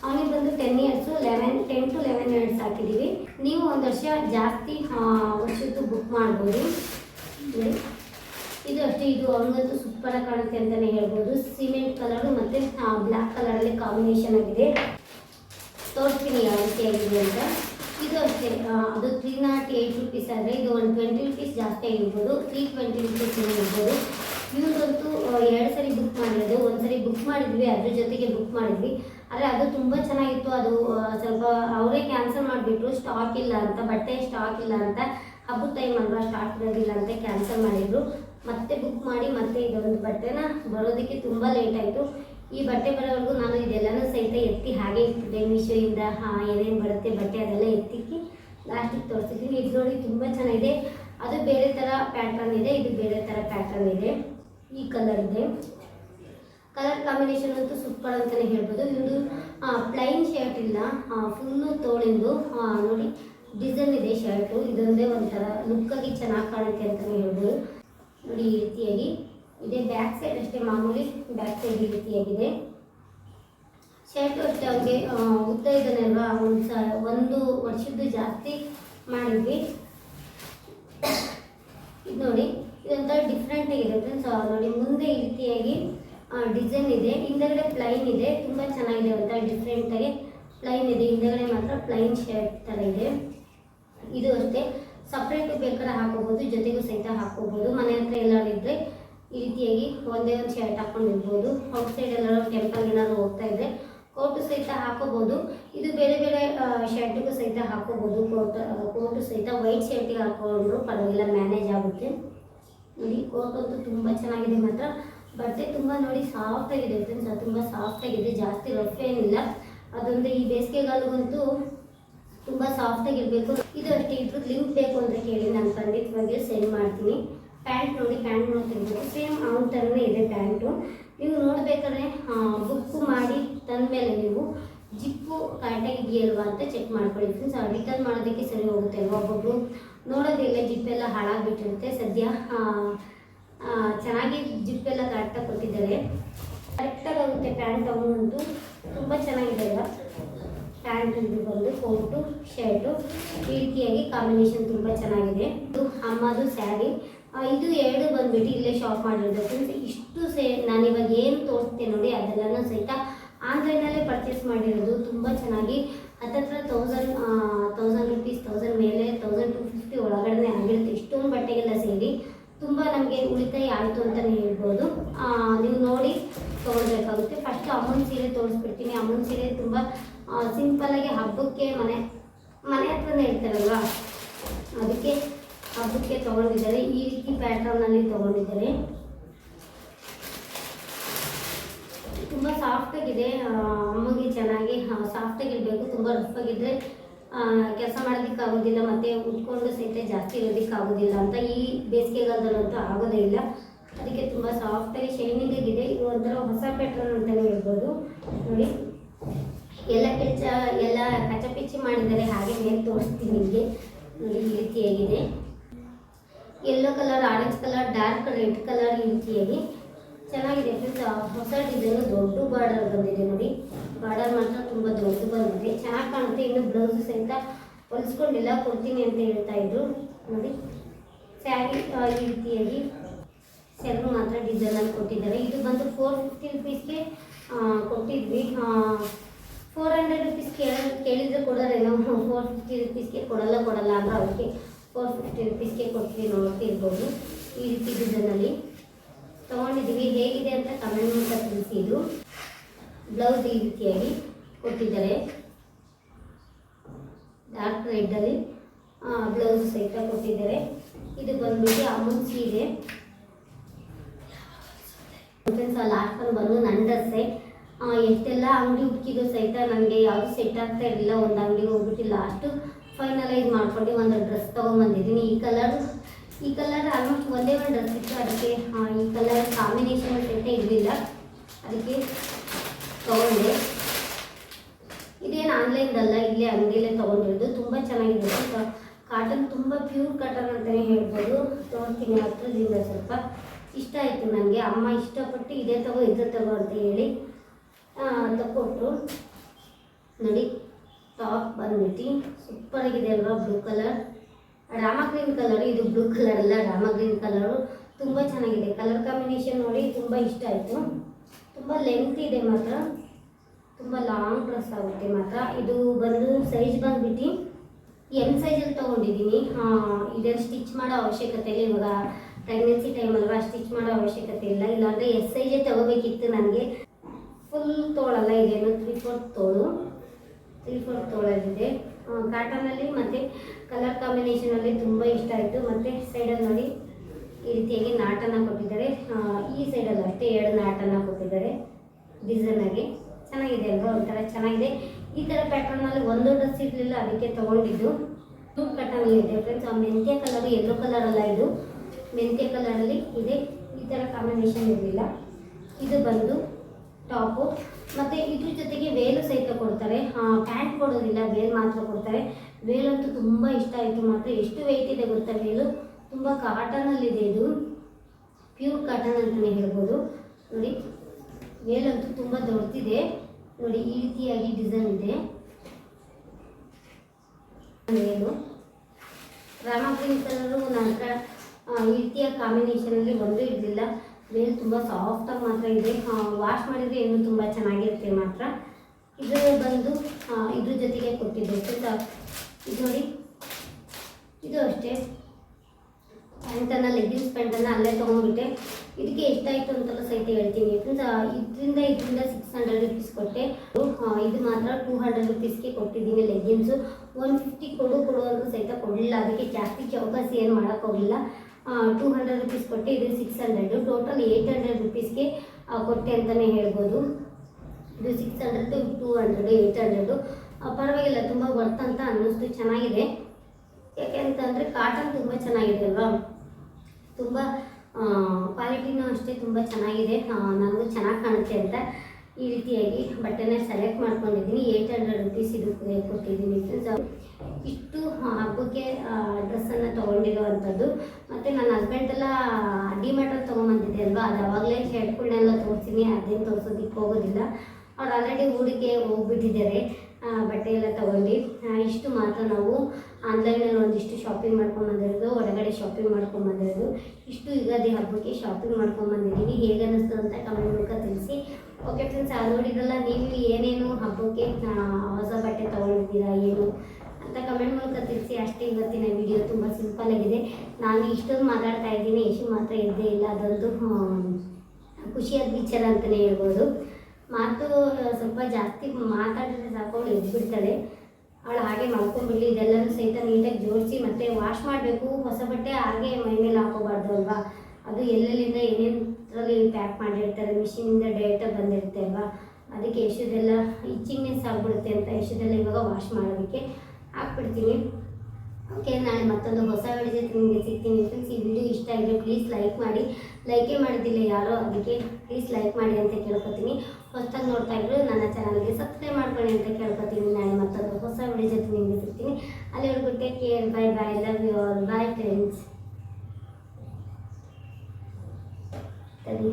ಅವನಿಗೆ ಬಂದು ten years eleven ten to eleven years ಹಾಕಿದ್ದೀವಿ. ನೀವು ಒಂದು ವರ್ಷ ಜಾಸ್ತಿ ವರ್ಷದ್ದು ಬುಕ್ ಮಾಡ್ಬೋದು. ಇದು ಅಷ್ಟೇ, ಇದು ಅವನಿಗಂತೂ ಸೂಪರಾಗಿ ಕಾಣುತ್ತೆ ಅಂತಲೇ ಹೇಳ್ಬೋದು. ಸಿಮೆಂಟ್ ಕಲರು ಮತ್ತು ಬ್ಲ್ಯಾಕ್ ಕಲರಲ್ಲಿ ಕಾಂಬಿನೇಷನ್ ಆಗಿದೆ. ತೋರಿಸ್ತೀನಿ ಯಾವ ಆಗಿದೆ ಅಂತ. ಇದು ಅಷ್ಟೇ ಅದು ತ್ರೀ ನಾಟ್ ಏಯ್ಟ್ ರುಪೀಸ್ ಆದರೆ ಇದು ಒಂದು ಟ್ವೆಂಟಿ ರುಪೀಸ್ ಜಾಸ್ತಿ ಆಗಿರ್ಬೋದು ತ್ರೀ ಟ್ವೆಂಟಿ ರುಪೀಸ್ ಇರ್ಬೋದು ಇವ್ರದಂತೂ ಎರಡು ಸರಿ ಬುಕ್ ಮಾಡಿರೋದು, ಒಂದು ಸರಿ ಬುಕ್ ಮಾಡಿದ್ವಿ, ಅದ್ರ ಜೊತೆಗೆ ಬುಕ್ ಮಾಡಿದ್ವಿ. ಆದರೆ ಅದು ತುಂಬ ಚೆನ್ನಾಗಿತ್ತು, ಅದು ಸ್ವಲ್ಪ ಅವರೇ ಕ್ಯಾನ್ಸಲ್ ಮಾಡಿಬಿಟ್ರು ಸ್ಟಾಕ್ ಇಲ್ಲ ಅಂತ, ಬಟ್ಟೆ ಸ್ಟಾಕ್ ಇಲ್ಲ ಅಂತ, ಹಬ್ಬದ ಟೈಮ್ ಅಲ್ವಾ ಸ್ಟಾಕ್ ಇರೋದಿಲ್ಲ ಅಂತ ಕ್ಯಾನ್ಸಲ್ ಮಾಡಿದರು. ಮತ್ತೆ ಬುಕ್ ಮಾಡಿ ಮತ್ತೆ ಇದೊಂದು ಬಟ್ಟೆನ ಬರೋದಕ್ಕೆ ತುಂಬ ಲೇಟ್ ಆಯಿತು. ಈ ಬಟ್ಟೆ ಬರೋವರೆಗೂ ನಾನು ಇದೆಲ್ಲನೂ ಸಹಿತ ಎತ್ತಿ ಹಾಗೆ ಇಟ್ಟಿದ್ದೆ. ಮೀಶೋಯಿಂದ ಏನೇನು ಬರುತ್ತೆ ಬಟ್ಟೆ ಅದೆಲ್ಲ ಎತ್ತಿಕ್ಕಿ ಲಾಸ್ಟಿಗೆ ತೋರಿಸಿದ್ದೀನಿ. ಇದು ನೋಡಿ ತುಂಬ ಚೆನ್ನಾಗಿದೆ. ಅದು ಬೇರೆ ಥರ ಪ್ಯಾಟ್ರನ್ ಇದೆ, ಇದು ಬೇರೆ ಥರ ಪ್ಯಾಟ್ರನ್ ಇದೆ. ಈ ಕಲರ್ ಇದೆ. ಕಲರ್ ಕಾಂಬಿನೇಷನ್ ಅಂತೂ ಸೂಪರ್ ಅಂತಲೇ ಹೇಳ್ಬೋದು. ಇದು ಪ್ಲೈನ್ ಶರ್ಟ್ ಇಲ್ಲ ಫುಲ್ಲು ತೋಳಿಂದು ನೋಡಿ ಡಿಸೈನ್ ಇದೆ ಶರ್ಟು ಇದೊಂದೇ ಒಂಥರ ಲುಕ್ಕಾಗಿ ಚೆನ್ನಾಗಿ ಕಾಣುತ್ತೆ ಅಂತಲೇ ಹೇಳ್ಬೋದು. ನೋಡಿ ಈ ರೀತಿಯಾಗಿ. ಇದೆ. ಬ್ಯಾಕ್ ಸೈಡ್ ಅಷ್ಟೇ ಮಾಮೂಲಿ ಬ್ಯಾಕ್ ಸೈಡ್ ಈ ರೀತಿಯಾಗಿದೆ ಶರ್ಟು ಅಷ್ಟೇ ಅವ್ರಿಗೆ ಉದ್ದ ಇದನ್ನೆಲ್ವಾ ಒಂದು ಸ, ಒಂದು ವರ್ಷದ್ದು ಜಾಸ್ತಿ ಮಾಡಿದ್ವಿ. ಇದು ನೋಡಿ, ಇದೊಂಥರ ಡಿಫ್ರೆಂಟ್ ಆಗಿದೆ ಫ್ರೆಂಡ್ಸ್ ನೋಡಿ, ಮುಂದೆ ಈ ರೀತಿಯಾಗಿ ಡಿಸೈನ್ ಇದೆ. ಹಿಂದಗಡೆ ಪ್ಲೈನ್ ಇದೆ. ತುಂಬ ಚೆನ್ನಾಗಿದೆ ಒಂಥರ ಡಿಫ್ರೆಂಟಾಗಿ ಪ್ಲೈನ್ ಇದೆ. ಹಿಂದಗಡೆ ಮಾತ್ರ ಪ್ಲೈನ್ ಶರ್ಟ್ ಥರ ಇದೆ. ಇದು ಅಷ್ಟೇ. ಸಪ್ರೇಟು ಬೇಕಾದ್ರೆ ಹಾಕೋಬೋದು, ಜೊತೆಗೂ ಸಹಿತ ಹಾಕೋಬೋದು. ಮನೆ ಹತ್ರ ಎಲ್ಲರೂ ಇದ್ದರೆ ಈ ರೀತಿಯಾಗಿ ಒಂದೇ ಒಂದು ಶರ್ಟ್ ಹಾಕೊಂಡಿರ್ಬೋದು ಔಟ್ಸೈಡ್ ಎಲ್ಲರೂ ಟೆಂಪಲ್ ಏನಾದ್ರು ಹೋಗ್ತಾ ಇದ್ರೆ ಕೋಟು ಸಹಿತ ಹಾಕೋಬಹುದು ಇದು ಬೇರೆ ಬೇರೆ ಶರ್ಟ್ಗೂ ಸಹಿತ ಹಾಕೋಬಹುದು ಕೋಟ್ ಕೋಟು ಸಹಿತ ವೈಟ್ ಶರ್ಟಿಗೆ ಹಾಕೊಂಡ್ರು ಪರವಾಗಿಲ್ಲ ಮ್ಯಾನೇಜ್ ಆಗುತ್ತೆ. ನೋಡಿ ಕೋಟ್ ಅಂತೂ ತುಂಬ ಚೆನ್ನಾಗಿದೆ ಮಾತ್ರ. ಬಟ್ಟೆ ತುಂಬ ನೋಡಿ ಸಾಫ್ಟ್ ಆಗಿದೆ ಫ್ರೆಂಡ್ಸ್ ಅದು ತುಂಬ ಸಾಫ್ಟ್ ಆಗಿದೆ. ಜಾಸ್ತಿ ರಫ್ ಏನಿಲ್ಲ. ಅದೊಂದು ಈ ಬೇಸಿಗೆಗಾಲಗಂತೂ ತುಂಬ ಸಾಫ್ಟ್ ಆಗಿರ್ಬೇಕು. ಇದು ಅಷ್ಟೇ. ಇದ್ರ ಲಿಂಕ್ ಬೇಕು ಅಂತ ಕೇಳಿ ನಾನು ಖಂಡಿತವಾಗಿಯೂ ಸೆಂಡ್ ಮಾಡ್ತೀನಿ. ಪ್ಯಾಂಟ್ ನೋಡಿ, ಪ್ಯಾಂಟ್ ನೋಡ್ತಿರ್ಬೋದು ಸೇಮ್ ಅವ್ನ ಥರನೇ ಇದೆ ಪ್ಯಾಂಟು. ನೀವು ನೋಡಬೇಕಾದ್ರೆ ಬುಕ್ ಮಾಡಿ ತಂದ ಮೇಲೆ ನೀವು ಜಿಪ್ಪು ಕರೆಕ್ಟಾಗಿ ಇದೆಯಲ್ವಾ ಅಂತ ಚೆಕ್ ಮಾಡ್ಕೊಳ್ಳಿ. ಫ್ರೆಂಡ್ಸ್ ರಿಟರ್ನ್ ಮಾಡೋದಕ್ಕೆ ಸರಿ ಹೋಗುತ್ತೆ ಅಲ್ವಾ ಒಬ್ಬೊಬ್ರು? ನೋಡೋದಿಲ್ಲ ಜಿಪ್ಪೆಲ್ಲ ಹಾಳಾಗಿಬಿಟ್ಟಿರುತ್ತೆ. ಸದ್ಯ ಚೆನ್ನಾಗಿ ಜಿಪ್ಪೆಲ್ಲ ಕರೆಕ್ಟಾಗಿ ಕೊಟ್ಟಿದ್ದಾರೆ. ಕರೆಕ್ಟಾಗಿ ಆಗುತ್ತೆ ಪ್ಯಾಂಟ್ ಅವನಂತೂ ತುಂಬ ಚೆನ್ನಾಗಿದೆ ಅಲ್ವಾ? ಪ್ಯಾಂಟ್ ಇದು ಬಂದು ಕೋಟು, ಶರ್ಟು ಈ ರೀತಿಯಾಗಿ ಕಾಂಬಿನೇಷನ್ ತುಂಬ ಚೆನ್ನಾಗಿದೆ. ಇದು ಅಮ್ಮದು ಸ್ಯಾರಿ ಇದು ಎರಡು ಬಂದ್ಬಿಟ್ಟು ಇಲ್ಲೇ ಶಾಪ್ ಮಾಡಿರೋದು. ಫ್ರೆಂಡ್ಸ್ ಇಷ್ಟು ಸೇ ನಾನು ಇವಾಗ ಏನು ತೋರಿಸ್ತೇನೆ ನೋಡಿ, ಅದೆಲ್ಲನೂ ಸಹಿತ ಆನ್ಲೈನಲ್ಲೇ ಪರ್ಚೇಸ್ ಮಾಡಿರೋದು. ತುಂಬ ಚೆನ್ನಾಗಿ ಹತ್ತತ್ರ ತೌಸಂಡ್ ತೌಸಂಡ್ ರುಪೀಸ್ ತೌಸಂಡ್ ಮೇಲೆ ತೌಸಂಡ್ ಟು ಫಿಫ್ಟಿ ಒಳಗಡೆ ಆಗಿರುತ್ತೆ. ಇಷ್ಟೊಂದು ಬಟ್ಟೆಗೆಲ್ಲ ಸೇರಿ ತುಂಬ ನಮಗೆ ಉಳಿತಾಯ ಆಯಿತು ಅಂತಲೇ ಹೇಳ್ಬೋದು. ನೀವು ನೋಡಿ ತೊಗೊಳ್ಬೇಕಾಗುತ್ತೆ ಫಸ್ಟ್ ಅಮೌಂಟ್ ಸೀರೆ ತೋರಿಸ್ಬಿಡ್ತೀನಿ. ಅಮೌಂಟ್ ಸೀರೆ ತುಂಬ ಸಿಂಪಲ್ಲಾಗಿ ಹಬ್ಬಕ್ಕೆ ಮನೆ ಮನೆ ಹತ್ರನೇ ಇರ್ತಾರಲ್ವಾ ಅದಕ್ಕೆ ಹಬ್ಬಕ್ಕೆ ತಗೊಂಡಿದ್ದಾರೆ. ಈ ರೀತಿ ಪ್ಯಾಟರ್ನಲ್ಲಿ ತೊಗೊಂಡಿದ್ದಾರೆ. ತುಂಬ ಸಾಫ್ಟಾಗಿದೆ ಅಮ್ಮಗೆ ಚೆನ್ನಾಗಿ ಸಾಫ್ಟಾಗಿರಬೇಕು ತುಂಬ ರಫ್ ಆಗಿದ್ದರೆ ಕೆಲಸ ಮಾಡೋದಕ್ಕೆ ಆಗೋದಿಲ್ಲ. ಮತ್ತು ಉಟ್ಕೊಂಡು ಸಹಿತ ಜಾಸ್ತಿ ಇರೋದಕ್ಕೆ ಆಗೋದಿಲ್ಲ ಅಂತ ಈ ಬೇಸಿಗೆಗಾಲದಲ್ಲಂತೂ ಆಗೋದೇ ಇಲ್ಲ. ಅದಕ್ಕೆ ತುಂಬ ಸಾಫ್ಟಾಗಿ ಶೈನಿಂಗ್ ಆಗಿದೆ. ಇದು ಒಂಥರ ಹೊಸ ಪ್ಯಾಟರ್ನ್ ಅಂತಲೇ ಹೇಳ್ಬೋದು. ನೋಡಿ. ಎಲ್ಲ ಕೆಚ್ಚ ಎಲ್ಲ ಕಚ್ಚಪಿಚ್ಚಿ ಮಾಡಿದ್ದಾರೆ. ಹಾಗೆ ಮೇಲೆ ತೋರಿಸ್ತೀನಿ ನಿಮಗೆ. ನೋಡಿ ಈ ರೀತಿಯಾಗಿದೆ yellow colour orange colour dark red colour ಈ ಚೆನ್ನಾಗಿದೆ. ಫ್ರೆಂಡ್ಸ್ ಹೊಸ ಡಿಸೈನು ದೊಡ್ಡ ಬಾರ್ಡರ್ ಬಂದಿದೆ ನೋಡಿ. ಬಾರ್ಡರ್ ಮಾತ್ರ ತುಂಬ ದೊಡ್ಡ ಬಂದಿದೆ. ಚೆನ್ನಾಗಿ ಕಾಣುತ್ತೆ. ಇನ್ನು ಬ್ಲೌಸ್ ಸಹಿತ ಹೊಲಿಸ್ಕೊಂಡಿಲ್ಲ ಕೊಡ್ತೀನಿ ಅಂತ ಹೇಳ್ತಾ ಇದ್ರು. ನೋಡಿ ಸ್ಯಾರಿ ಈ ರೀತಿಯಾಗಿ ಸೆರಗು ಮಾತ್ರ ಡಿಸೈನಲ್ಲಿ ಕೊಟ್ಟಿದ್ದಾರೆ. ಇದು ಬಂದು ಫೋರ್ ಫಿಫ್ಟಿ ರುಪೀಸ್ಗೆ ಕೊಟ್ಟಿದ್ವಿ. ಫೋರ್ ಹಂಡ್ರೆಡ್ ರುಪೀಸ್ ಕೇಳ, ಕೇಳಿದ್ರೆ ಕೊಡೋರೇನೋ? ಫೋರ್ ಫಿಫ್ಟಿ ರುಪೀಸ್ಗೆ ಕೊಡಲ್ಲ ಕೊಡಲ್ಲ ಅಂತ ಅದಕ್ಕೆ ಫೋರ್ ಫಿಫ್ಟಿ ರುಪೀಸ್ಗೆ ಕೊಡ್ತೀವಿ ನೋಡ್ತಿರ್ಬೋದು ಈ ರೀತಿ ಡಿಸೈನಲ್ಲಿ ತೊಗೊಂಡಿದ್ದೀವಿ. ಹೇಗಿದೆ ಅಂತ ಕಮೆಂಟ್ ಮೂಲಕ ತಿಳಿಸಿ ಇದು. ಬ್ಲೌಸ್ ಈ ರೀತಿಯಾಗಿ ಕೊಟ್ಟಿದ್ದಾರೆ. ಡಾರ್ಕ್ ರೆಡ್ಡಲ್ಲಿ ಬ್ಲೌಸ್ ಸಹಿತ ಕೊಟ್ಟಿದ್ದಾರೆ. ಇದು ಬಂದ್ಬಿಟ್ಟು ಅಮೂಲ್ ಇದೆ. ಲಾಸ್ಟ್ ಬಂದು ನನ್ನ ಡ್ರೆಸ್ಸೇ ಎಷ್ಟೆಲ್ಲ ಅಂಗಡಿ ಹುಡುಕಿದ್ರು ಸಹಿತ ನನಗೆ ಯಾವುದು ಸೆಟ್ ಆಗ್ತಾ ಇರಲಿಲ್ಲ. ಒಂದು ಅಂಗಡಿಗೆ ಹೋಗ್ಬಿಟ್ಟು ಲಾಸ್ಟು ಫೈನಲೈಸ್ ಮಾಡ್ಕೊಂಡು, ಒಂದು ಡ್ರೆಸ್ ತೊಗೊಂಬಂದಿದ್ದೀನಿ. ಈ ಕಲರ್ ಈ ಕಲರ್ ಆಲ್ಮೋಸ್ಟ್ ಒಂದೇ ಒಂದು ಡ್ರೆಸ್ ಇತ್ತು. ಅದಕ್ಕೆ ಈ ಕಲರ್ ಕಾಂಬಿನೇಷನ್ ಸೆಟ್ಟೇ ಇರಲಿಲ್ಲ. ಅದಕ್ಕೆ ತೊಗೊಂಡೆ. ಇದೇನು ಆನ್ಲೈನ್ದಲ್ಲ ಇಲ್ಲೇ ಅಂಗಡಿಯಲ್ಲೇ ತೊಗೊಂಡಿರೋದು. ತುಂಬ ಚೆನ್ನಾಗಿದೆ. ಕಾಟನ್ ತುಂಬ ಪ್ಯೂರ್ ಕಾಟನ್ ಅಂತಲೇ ಹೇಳ್ಬೋದು. ತೋರಿಸ್ತೀನಿ ಹತ್ರದಿಂದ ಸ್ವಲ್ಪ ಇಷ್ಟ ಆಯಿತು ನನಗೆ ಅಮ್ಮ ಇಷ್ಟಪಟ್ಟು ಇದೇ ತಗೋ, ಇದು ತಗೋ ಅಂತ ಹೇಳಿ ತಗೊಟ್ರು ನೋಡಿ. ಟಾಪ್ ಬಂದ್ಬಿಟ್ಟು. ಸೂಪರ್ ಆಗಿದೆ ಅಲ್ವಾ blue colour Rama green colour ಇದು ಬ್ಲೂ ಕಲರ್ ಅಲ್ಲ, ರಾಮ ಗ್ರೀನ್ ಕಲರು ತುಂಬ ಚೆನ್ನಾಗಿದೆ. ಕಲರ್ ಕಾಂಬಿನೇಷನ್ ನೋಡಿ ತುಂಬ ಇಷ್ಟ ಆಯಿತು. ತುಂಬ ಲೆಂತ್ ಇದೆ ಮಾತ್ರ. ತುಂಬ ಲಾಂಗ್ ಡ್ರೆಸ್ ಆಗುತ್ತೆ ಮಾತ್ರ. ಇದು ಬಂದು ಸೈಜ್ ಬಂದ್ಬಿಟ್ಟು. ಎಂ ಸೈಜಲ್ಲಿ ತೊಗೊಂಡಿದ್ದೀನಿ. ಇದನ್ನು ಸ್ಟಿಚ್ ಮಾಡೋ ಅವಶ್ಯಕತೆ ಇಲ್ಲ. ಇವಾಗ ಪ್ರೆಗ್ನೆನ್ಸಿ ಟೈಮ್ ಅಲ್ವಾ ಸ್ಟಿಚ್ ಮಾಡೋ ಅವಶ್ಯಕತೆ ಇಲ್ಲ. ಇಲ್ಲಾಂದರೆ ಎಸ್ ಸೈಜೇ ತೊಗೋಬೇಕಿತ್ತು ನನಗೆ. ಫುಲ್ ತೋಳಲ್ಲ ಇದೇನು ತ್ರೀ ಫೋರ್ತ್ ತೋಳು. ತ್ರೀ ಫೋರ್ತ್ ತೋಳಲ್ಲಿದೆ ಕಾಟನಲ್ಲಿ ಮತ್ತು ಕಲರ್ ಕಾಂಬಿನೇಷನಲ್ಲಿ ತುಂಬ ಇಷ್ಟ ಆಯಿತು. ಮತ್ತು ಸೈಡಲ್ಲಿ ನೋಡಿ ಈ ರೀತಿಯಾಗಿ ನಾಟನ ಕೊಟ್ಟಿದ್ದಾರೆ. ಈ ಸೈಡಲ್ಲಿ ಅಷ್ಟೇ ಎರಡು ನಾಟನ ಕೊಟ್ಟಿದ್ದಾರೆ. ಡಿಸೈನಾಗಿ ಚೆನ್ನಾಗಿದೆ ಅಲ್ವಾ? ಒಂಥರ ಚೆನ್ನಾಗಿದೆ. ಈ ಥರ ಪ್ಯಾಟರ್ನಲ್ಲಿ ಒಂದು ಡ್ರೆಸ್ ಇರಲಿಲ್ಲ, ಅದಕ್ಕೆ ತೊಗೊಂಡಿದ್ದು. ಟೂ ಕಟನಲ್ಲಿ ಇದೆ ಫ್ರೆಂಡ್ಸ್ ಆ ಮೆಂತ್ಯ ಕಲರ್ ಎಲ್ಲೋ ಕಲರ್ ಅಲ್ಲ ಇದು. ಮೆಂತ್ಯ ಕಲರಲ್ಲಿ ಇದೆ. ಈ ಥರ ಕಾಂಬಿನೇಷನ್ ಇರಲಿಲ್ಲ. ಇದು ಬಂದು ಟಾಪು. ಮತ್ತು ಇದ್ರ ಜೊತೆಗೆ ವೇಲು ಸಹಿತ ಕೊಡ್ತಾರೆ. ಪ್ಯಾಂಟ್ ಕೊಡೋದಿಲ್ಲ ವೇಲ್ ಮಾತ್ರ ಕೊಡ್ತಾರೆ. ವೇಲಂತೂ ತುಂಬ ಇಷ್ಟ ಆಯಿತು ಮಾತ್ರ. ಎಷ್ಟು ವೆಯ್ಟ್ ಇದೆ ಗೊತ್ತಾ ವೇಲು? ತುಂಬ ಕಾಟನಲ್ಲಿದೆ ಇದು ಪ್ಯೂರ್ ಕಾಟನ್ ಅಂತಲೇ ಹೇಳ್ಬೋದು. ನೋಡಿ, ವೇಲಂತೂ ತುಂಬ ದೊಡ್ಡದಿದೆ ನೋಡಿ, ಈ ರೀತಿಯಾಗಿ ಡಿಸೈನ್ ಇದೆ. ವೇಲು. ರಾಮ ಗ್ರೀನ್ ಕಲರು ನಂತರ ಈ ರೀತಿಯ ಕಾಂಬಿನೇಷನಲ್ಲಿ ಒಂದೂ ಇರಲಿಲ್ಲ. ವೇಲ್ ತುಂಬ ಸಾಫ್ಟಾಗಿ ಮಾತ್ರ ಇದೆ. ವಾಶ್ ಮಾಡಿದರೆ ಏನು ತುಂಬ ಚೆನ್ನಾಗಿರುತ್ತೆ ಮಾತ್ರ. ಇದು ಬಂದು ಇದ್ರ ಜೊತೆಗೆ ಕೊಟ್ಟಿದ್ದೆ ಇದು ನೋಡಿ. ಇದು ಅಷ್ಟೇ. ಪ್ಯಾಂಟನ್ನು ಲೆಗ್ಗಿನ್ಸ್ ಪ್ಯಾಂಟನ್ನು ಅಲ್ಲೇ ತೊಗೊಂಡ್ಬಿಟ್ಟೆ. ಇದಕ್ಕೆ ಎಷ್ಟಾಯಿತು ಅಂತೆಲ್ಲ ಸಹಿತ ಹೇಳ್ತೀನಿ. ಇದರಿಂದ ಇದರಿಂದ ಸಿಕ್ಸ್ ಹಂಡ್ರೆಡ್ ರುಪೀಸ್ ಕೊಟ್ಟೆ. ಇದು ಮಾತ್ರ ಟೂ ಹಂಡ್ರೆಡ್ ರುಪೀಸ್ಗೆ ಕೊಟ್ಟಿದ್ದೀನಿ ಲೆಗ್ಗಿನ್ಸು ಒನ್ ಫಿಫ್ಟಿ ಕೊಡು ಕೊಡು ಅಂತ ಸಹಿತ ಕೊಡಲಿಲ್ಲ. ಅದಕ್ಕೆ ಜಾಸ್ತಿ ಚೌಕಾಸಿ ಏನು ಮಾಡೋಕ್ಕೋಗಿಲ್ಲ ಟೂ ಹಂಡ್ರೆಡ್ ರುಪೀಸ್ ಕೊಟ್ಟೆ ಇದು six hundred total eight hundred ರುಪೀಸ್ಗೆ ಕೊಟ್ಟೆ ಅಂತಲೇ ಹೇಳ್ಬೋದು. ಇದು six hundred two hundred eight hundred ಪರವಾಗಿಲ್ಲ, ತುಂಬ ವರ್ತ್ ಅಂತ ಅನ್ನಿಸ್ತು, ಚೆನ್ನಾಗಿದೆ. ಯಾಕೆ ಅಂತಂದರೆ ಕಾಟನ್ ತುಂಬ ಚೆನ್ನಾಗಿದೆ ಅಲ್ವಾ? ತುಂಬ ಕ್ವಾಲಿಟಿನೂ ಅಷ್ಟೇ ತುಂಬ ಚೆನ್ನಾಗಿದೆ. ನನಗೂ ಚೆನ್ನಾಗಿ ಕಾಣುತ್ತೆ ಅಂತ ಈ ರೀತಿಯಾಗಿ ಬಟ್ಟೆನ ಸೆಲೆಕ್ಟ್ ಮಾಡ್ಕೊಂಡಿದ್ದೀನಿ. ಏಯ್ಟ್ ಹಂಡ್ರೆಡ್ ರುಪೀಸ್ ಇದು ಕೊಟ್ಟಿದ್ದೀನಿ ಫ್ರೆಂಡ್ಸ್ ಆ, ಹಬ್ಬಕ್ಕೆ ಡ್ರೆಸ್ಸನ್ನು ತೊಗೊಂಡಿರುವಂಥದ್ದು. ಮತ್ತು ನನ್ನ ಹಸ್ಬೆಂಡೆಲ್ಲ ಮಾಡೋದು ತೊಗೊಂಬಂದಿದ್ದೆ ಅಲ್ವಾ? ಅದು ಅವಾಗಲೇ ಶರ್ಟ್ಗಳನ್ನೆಲ್ಲ ತೋರಿಸ್ತೀನಿ ಅದೇನು ತೋರಿಸೋದಕ್ಕೆ ಹೋಗೋದಿಲ್ಲ. ಅವ್ರು ಆಲ್ರೆಡಿ ಊರಿಗೆ ಹೋಗ್ಬಿಟ್ಟಿದ್ದಾರೆ. ಬಟ್ಟೆ ಎಲ್ಲ ತೊಗೊಂಡು ಇಷ್ಟು ಮಾತ್ರ ನಾವು ಆನ್ಲೈನಲ್ಲಿ ಒಂದಿಷ್ಟು ಶಾಪಿಂಗ್ ಮಾಡ್ಕೊಂಬಂದಿರೋದು ಹೊರಗಡೆ ಶಾಪಿಂಗ್ ಮಾಡ್ಕೊಂಬಂದಿರೋದು ಇಷ್ಟು ಯುಗಾದಿ ಹಬ್ಬಕ್ಕೆ ಶಾಪಿಂಗ್ ಮಾಡ್ಕೊಂಬಂದಿದ್ದೀವಿ ಹೇಗೆ ಅನ್ನಿಸ್ತು ಅಂತ ಕಮೆಂಟ್ ಮೂಲಕ ತಿಳಿಸಿ. ಓಕೆ ಫ್ರೆಂಡ್ಸ್ ಅದು ನೋಡಿದ್ರಲ್ಲ ನೀವು ಏನೇನು ಹಬ್ಬಕ್ಕೆ ಹೊಸ ಬಟ್ಟೆ ತೊಗೊಂಡಿದ್ದೀರಾ ಏನು? ಅಂತ ಕಮೆಂಟ್ ಮೂಲಕ ತಿಳಿಸಿ, ಅಷ್ಟೇ ಇವತ್ತಿನ ವಿಡಿಯೋ ತುಂಬ ಸಿಂಪಲ್ ಆಗಿದೆ. ನಾನು ಇಷ್ಟೊಂದು ಮಾತಾಡ್ತಾ ಇದ್ದೀನಿ, ಯಶು ಮಾತ್ರ ಇದ್ದೇ ಇಲ್ಲ, ಅದೊಂದು ಖುಷಿಯಾದ ವಿಚಾರ ಅಂತಲೇ ಹೇಳ್ಬೋದು. ಮಾತು ಸ್ವಲ್ಪ ಜಾಸ್ತಿ ಮಾತಾಡಿದ್ರೆ ಸಾಕು, ಅವಳು ಎದ್ಬಿಡ್ತಾಳೆ. ಅವಳು ಹಾಗೆ ಮಾಡ್ಕೊಂಡ್ಬಿಡಲಿ ಇದೆಲ್ಲರೂ ಸಹಿತ ನೀಟಾಗಿ ಜೋಡಿಸಿ ಮತ್ತೆ ವಾಶ್ ಮಾಡಬೇಕು, ಹೊಸ ಬಟ್ಟೆ ಹಾಗೆ ಮೈ ಮೇಲೆ ಹಾಕೋಬಾರ್ದು ಅಲ್ವಾ? ಅದು ಎಲ್ಲೆಲ್ಲಿಂದ ಏನೇನರಲ್ಲಿ ಪ್ಯಾಕ್ ಮಾಡಿರ್ತಾರೆ ಮಿಷಿನಿಂದ ಡೈರೆಕ್ಟಾಗಿ ಬಂದಿರುತ್ತೆ ಅಲ್ವಾ? ಅದಕ್ಕೆ ಯಶುದೆಲ್ಲ ಇಚ್ಚಿಂಗ್ನೆಸ್ ಆಗ್ಬಿಡುತ್ತೆ ಅಂತ, ಯಶುದೆಲ್ಲ ಇವಾಗ ವಾಶ್ ಮಾಡೋದಕ್ಕೆ. ಹಾಕ್ಬಿಡ್ತೀನಿ. ಓಕೆ ನಾಳೆ ಮತ್ತೊಂದು ಹೊಸ ವಿಡಿಯೋ ನಿಮಗೆ ಸಿಗ್ತೀನಿ ಫ್ರೆಂಡ್ಸ್ ಈ ವಿಡಿಯೋ ಇಷ್ಟ ಆಗಿದ್ರೆ ಪ್ಲೀಸ್ ಲೈಕ್ ಮಾಡಿ. ಲೈಕೇ ಮಾಡಿದ್ದಿಲ್ಲ ಯಾರೋ, ಅದಕ್ಕೆ ಪ್ಲೀಸ್ ಲೈಕ್ ಮಾಡಿ ಅಂತ ಕೇಳ್ಕೊತೀನಿ. ಹೊಸದಾಗಿ ನೋಡ್ತಾ ಇದ್ರು ನನ್ನ ಚಾನಲ್ಗೆ ಸಬ್ಸ್ಕ್ರೈಬ್ ಮಾಡ್ಕೊಳ್ಳಿ ಅಂತ ಕೇಳ್ಕೊತೀನಿ. ನಾಳೆ ಮತ್ತೊಂದು ಹೊಸ ವಿಡಿಯೋ ಜೊತೆ ನಿಮಗೆ ಸಿಗ್ತೀನಿ. ಅಲ್ಲಿವರೆಗೂ take care bye bye love you all bye friends ಸರಿ